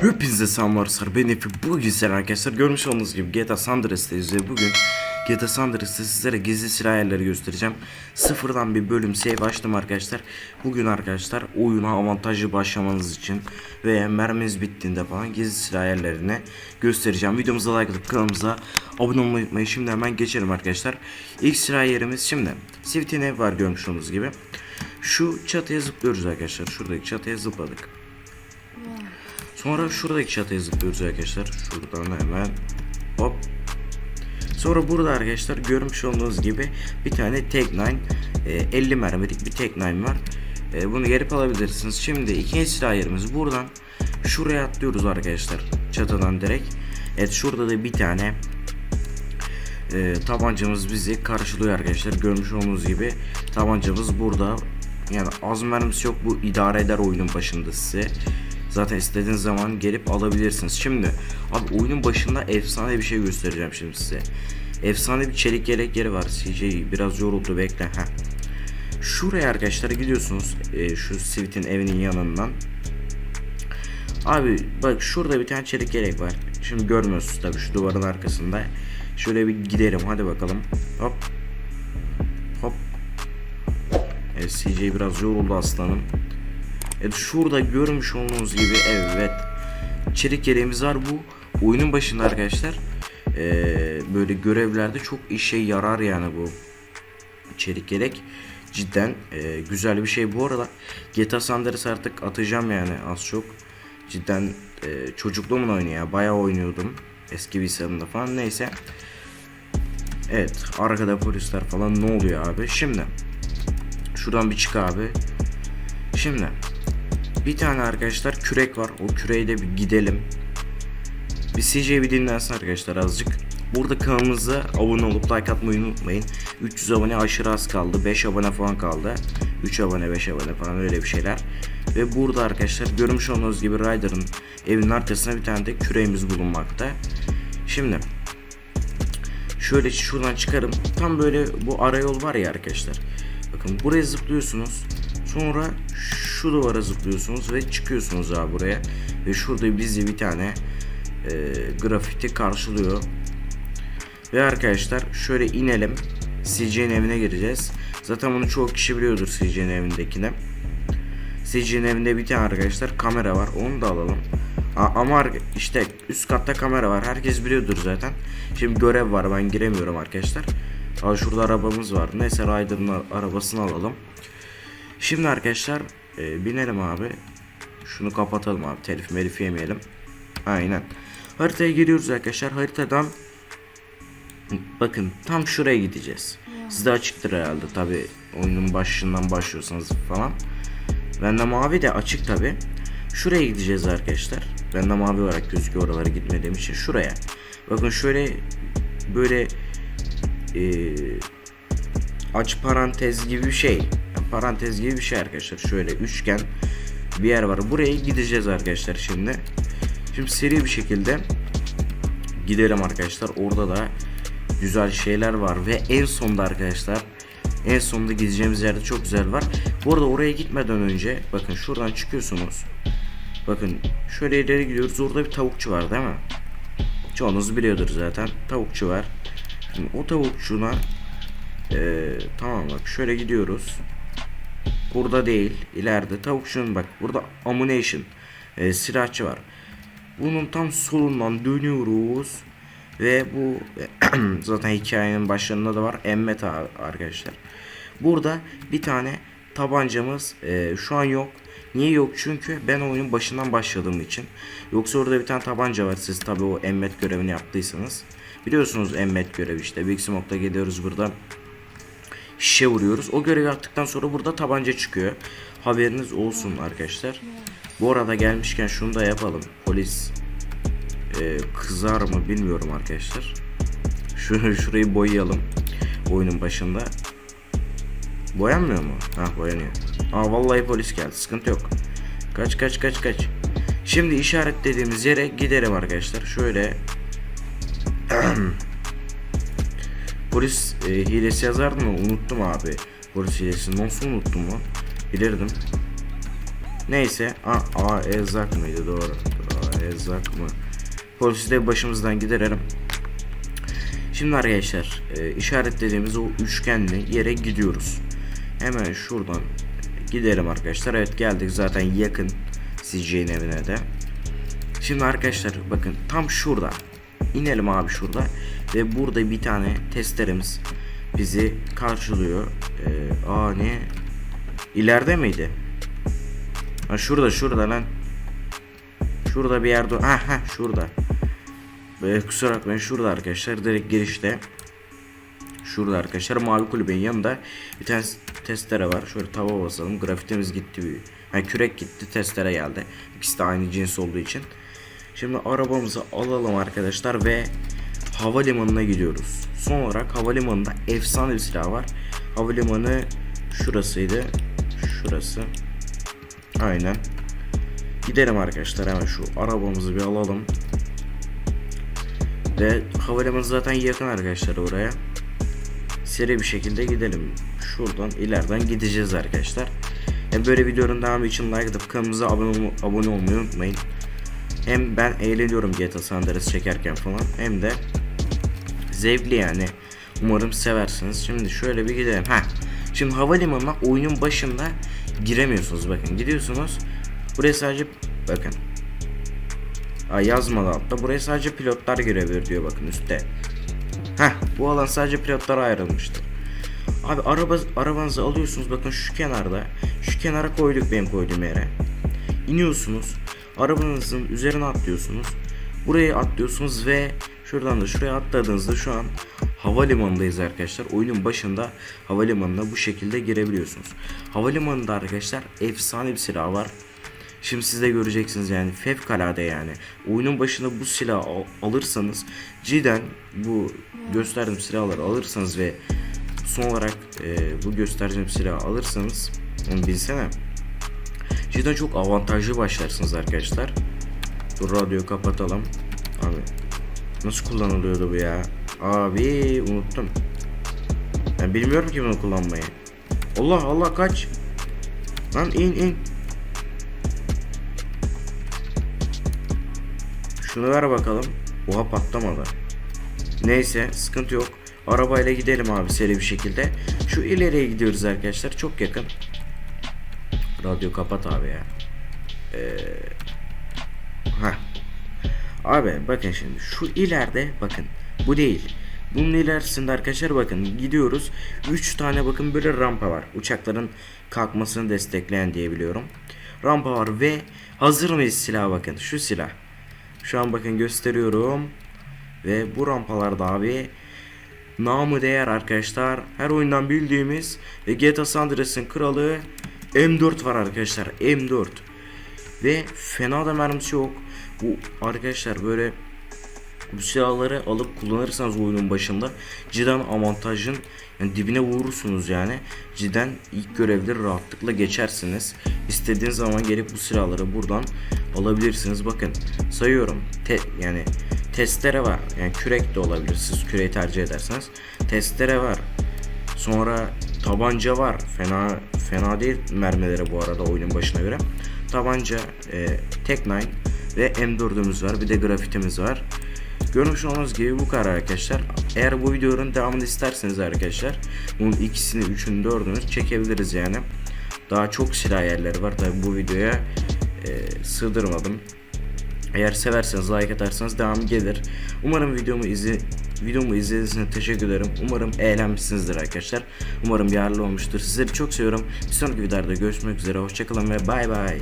Hepinize selamlar ben Efe. Bugün arkadaşlar görmüş olduğunuz gibi GTA San Andreas'teyiz ve bugün GTA San Andreas'ta sizlere gizli silah yerleri göstereceğim. Sıfırdan bir bölüm save açtım arkadaşlar. Bugün arkadaşlar oyuna avantajlı başlamanız için ve merminiz bittiğinde falan gizli silah yerlerini göstereceğim. Videomuza like atıp kanalımıza abone olmayı unutmayın. Şimdi hemen geçelim arkadaşlar. İlk silah yerimiz şimdi. Swift'in ev var görmüş olduğunuz gibi. Şu çatıya zıplıyoruz arkadaşlar. Şuradaki çatıya zıpladık Sonra şuradaki çatıya zıplıyoruz arkadaşlar. Şuradan hemen hop. Sonra burada arkadaşlar görmüş olduğunuz gibi bir tane Tech 9 e, 50 mermilik bir Tech 9 var. E, bunu gelip alabilirsiniz. Şimdi ikinci silah buradan şuraya atlıyoruz arkadaşlar. Çatıdan direkt. Evet şurada da bir tane e, tabancamız bizi karşılıyor arkadaşlar. Görmüş olduğunuz gibi tabancamız burada. Yani az mermisi yok bu idare eder oyunun başında size. Zaten istediğiniz zaman gelip alabilirsiniz. Şimdi abi oyunun başında efsane bir şey göstereceğim şimdi size. Efsane bir çelik yelek yeri var. CJ biraz yoruldu bekle. Heh. Şuraya arkadaşlar gidiyorsunuz. e, şu Sivit'in evinin yanından. Abi bak şurada bir tane çelik yelek var. Şimdi görmüyorsunuz tabii şu duvarın arkasında. Şöyle bir gidelim hadi bakalım. Hop. Hop. Evet, CJ biraz yoruldu aslanım. Evet şurada görmüş olduğunuz gibi evet. Çelik yeleğimiz var. Bu oyunun başında arkadaşlar ee, böyle görevlerde çok işe yarar yani bu çelik yelek. Cidden ee, güzel bir şey. Bu arada GTA San Andreas artık atacağım yani az çok. Cidden ee, çocukluğumun oyunu ya. Bayağı oynuyordum eski bilgisayarımda falan. Neyse. Evet arkada polisler falan. Ne oluyor abi? Şimdi şuradan bir çık abi. Şimdi bir tane arkadaşlar kürek var. O küreğe de bir gidelim. Bir CJ bir dinlensin arkadaşlar azıcık. Burada kanalımıza abone olup like atmayı unutmayın. 300 abone aşırı az kaldı. 5 abone falan kaldı. 3 abone 5 abone falan öyle bir şeyler. Ve burada arkadaşlar görmüş olduğunuz gibi Ryder'ın evinin arkasına bir tane de küreğimiz bulunmakta. Şimdi şöyle şuradan çıkarım. Tam böyle bu arayol var ya arkadaşlar. Bakın buraya zıplıyorsunuz. Sonra şu duvara zıplıyorsunuz ve çıkıyorsunuz abi buraya. Ve şurada bizi bir tane e, grafiti karşılıyor. Ve arkadaşlar şöyle inelim. CJ'nin evine gireceğiz. Zaten bunu çoğu kişi biliyordur CJ'nin evindekini. CJ'nin evinde bir tane arkadaşlar kamera var. Onu da alalım. Ama işte üst katta kamera var. Herkes biliyordur zaten. Şimdi görev var. Ben giremiyorum arkadaşlar. Aa, şurada arabamız var. Neyse Ryder'ın ar- arabasını alalım. Şimdi arkadaşlar e, binelim abi. Şunu kapatalım abi. Telif melif yemeyelim. Aynen. Haritaya giriyoruz arkadaşlar. Haritadan bakın tam şuraya gideceğiz. Sizde açıktır herhalde tabi oyunun başından başlıyorsanız falan. Bende mavi de açık tabi. Şuraya gideceğiz arkadaşlar. Bende mavi olarak gözüküyor oralara gitmediğim için. Şuraya. Bakın şöyle böyle e, aç parantez gibi bir şey. Parantez gibi bir şey arkadaşlar. Şöyle üçgen bir yer var. Buraya gideceğiz arkadaşlar şimdi. Şimdi seri bir şekilde gidelim arkadaşlar. Orada da güzel şeyler var ve en sonda arkadaşlar en sonunda gideceğimiz yerde çok güzel var. Bu arada oraya gitmeden önce bakın şuradan çıkıyorsunuz. Bakın şöyle ileri gidiyoruz. Orada bir tavukçu var değil mi? Çoğunuz biliyordur zaten. Tavukçu var. Şimdi o tavukçuna ee, tamam bak şöyle gidiyoruz. Burada değil. ileride tavukçunun bak burada ammunition e, silahçı var. Bunun tam solundan dönüyoruz. Ve bu zaten hikayenin başlarında da var. Emmet arkadaşlar. Burada bir tane tabancamız e, şu an yok. Niye yok? Çünkü ben oyunun başından başladığım için. Yoksa orada bir tane tabanca var. Siz tabi o emmet görevini yaptıysanız. Biliyorsunuz emmet görevi işte. Big Smoke'da gidiyoruz burada şişe vuruyoruz. O görevi yaptıktan sonra burada tabanca çıkıyor. Haberiniz olsun arkadaşlar. Bu arada gelmişken şunu da yapalım. Polis e, kızar mı bilmiyorum arkadaşlar. Şunu şurayı boyayalım. Oyunun başında. Boyanmıyor mu? Ha boyanıyor. Aa vallahi polis geldi. Sıkıntı yok. Kaç kaç kaç kaç. Şimdi işaretlediğimiz yere gidelim arkadaşlar. Şöyle Polis e, hilesi yazardı mı? Unuttum abi. Polis hilesi nasıl unuttum mu? Bilirdim. Neyse. A, A Ezak mıydı? Doğru. A, hırsızlık mı? Polisi de başımızdan giderelim. Şimdi arkadaşlar e, işaretlediğimiz o üçgenli yere gidiyoruz. Hemen şuradan gidelim arkadaşlar. Evet geldik zaten yakın CJ'nin evine de. Şimdi arkadaşlar bakın tam şurada. İnelim abi şurada. Ve burada bir tane testeremiz bizi karşılıyor. Ee, aa ne? İleride miydi? Ha şurada şurada lan. Şurada bir yerde. Ha ha şurada. Ee, kusura bakmayın şurada arkadaşlar direkt girişte. Şurada arkadaşlar mavi kulübenin yanında bir tane testere var. Şöyle tava basalım. Grafitimiz gitti. Yani kürek gitti testere geldi. İkisi de aynı cins olduğu için. Şimdi arabamızı alalım arkadaşlar ve havalimanına gidiyoruz. Son olarak havalimanında efsane bir silah var. Havalimanı şurasıydı. Şurası. Aynen. Gidelim arkadaşlar hemen şu arabamızı bir alalım. Ve havalimanı zaten yakın arkadaşlar oraya. Seri bir şekilde gidelim. Şuradan ileriden gideceğiz arkadaşlar. Hem böyle videonun devamı için like atıp kanalımıza abone, abone olmayı unutmayın. Hem ben eğleniyorum GTA San Andreas çekerken falan hem de zevkli yani. Umarım seversiniz. Şimdi şöyle bir gidelim. Ha. Şimdi havalimanına oyunun başında giremiyorsunuz bakın. Gidiyorsunuz. Buraya sadece bakın. Ay yazmadı altta. Buraya sadece pilotlar girebilir diyor bakın üstte. Heh bu alan sadece pilotlara ayrılmıştır. Abi araba arabanızı alıyorsunuz bakın şu kenarda. Şu kenara koyduk benim koyduğum yere. İniyorsunuz. Arabanızın üzerine atlıyorsunuz. Buraya atlıyorsunuz ve şuradan da şuraya atladığınızda şu an havalimanındayız arkadaşlar. Oyunun başında havalimanına bu şekilde girebiliyorsunuz. Havalimanında arkadaşlar efsane bir silah var. Şimdi siz de göreceksiniz yani fevkalade yani. Oyunun başında bu silahı al- alırsanız cidden bu gösterdiğim silahları alırsanız ve son olarak e, bu gösterdiğim silahı alırsanız onu bilsene. Cidden çok avantajlı başlarsınız arkadaşlar. Dur radyoyu kapatalım. Abi nasıl kullanılıyordu bu ya? Abi unuttum. Ben bilmiyorum ki bunu kullanmayı. Allah Allah kaç. Lan in in. Şunu ver bakalım. Oha patlamadı. Neyse sıkıntı yok. Arabayla gidelim abi seri bir şekilde. Şu ileriye gidiyoruz arkadaşlar. Çok yakın. Radyo kapat abi ya. Ee, heh. Abi bakın şimdi şu ileride bakın bu değil. Bunun ilerisinde arkadaşlar bakın gidiyoruz. 3 tane bakın böyle rampa var. Uçakların kalkmasını destekleyen diye biliyorum. Rampa var ve hazır mıyız silah bakın şu silah. Şu an bakın gösteriyorum. Ve bu rampalarda abi namı değer arkadaşlar. Her oyundan bildiğimiz ve GTA San Andreas'ın kralı M4 var arkadaşlar. M4. Ve fena da mermisi yok. Bu arkadaşlar böyle bu silahları alıp kullanırsanız oyunun başında cidden avantajın yani dibine vurursunuz yani. Cidden ilk görevleri rahatlıkla geçersiniz. İstediğiniz zaman gelip bu silahları buradan alabilirsiniz. Bakın sayıyorum. Te, yani testere var. Yani kürek de olabilir. Siz küreği tercih ederseniz. Testere var. Sonra tabanca var. Fena fena değil mermileri bu arada oyunun başına göre. Tabanca, e, Tek 9 ve M4'ümüz var. Bir de grafitimiz var. Görmüş olduğunuz gibi bu kadar arkadaşlar. Eğer bu videonun devamını isterseniz arkadaşlar bunun ikisini, üçünü, dördünü çekebiliriz yani. Daha çok silah yerleri var. Tabi bu videoya e, sığdırmadım. Eğer severseniz like atarsanız devam gelir. Umarım videomu izle videomu izlediğiniz için teşekkür ederim. Umarım eğlenmişsinizdir arkadaşlar. Umarım yararlı olmuştur. Sizleri çok seviyorum. Bir sonraki videoda görüşmek üzere. Hoşçakalın ve bay bay.